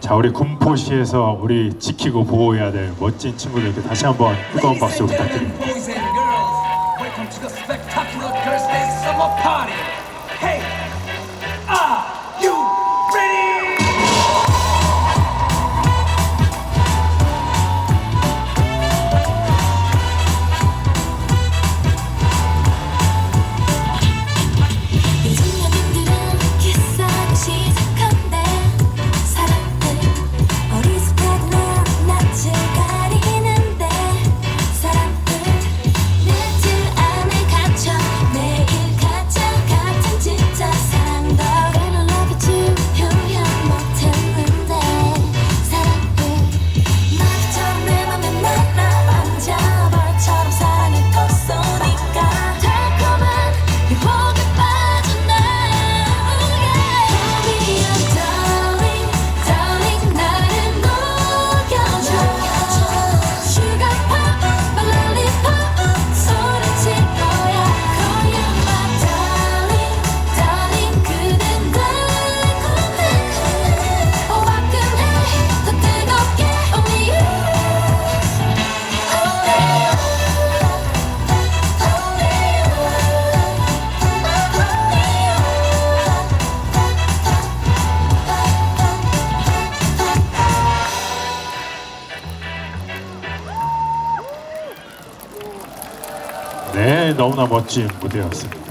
자 우리 군포시에서 우리 지키고 보호해야 될 멋진 친구들께 다시 한번 뜨거운 박수 부탁드립니다. 네, 너무나 멋진 무대였습니다.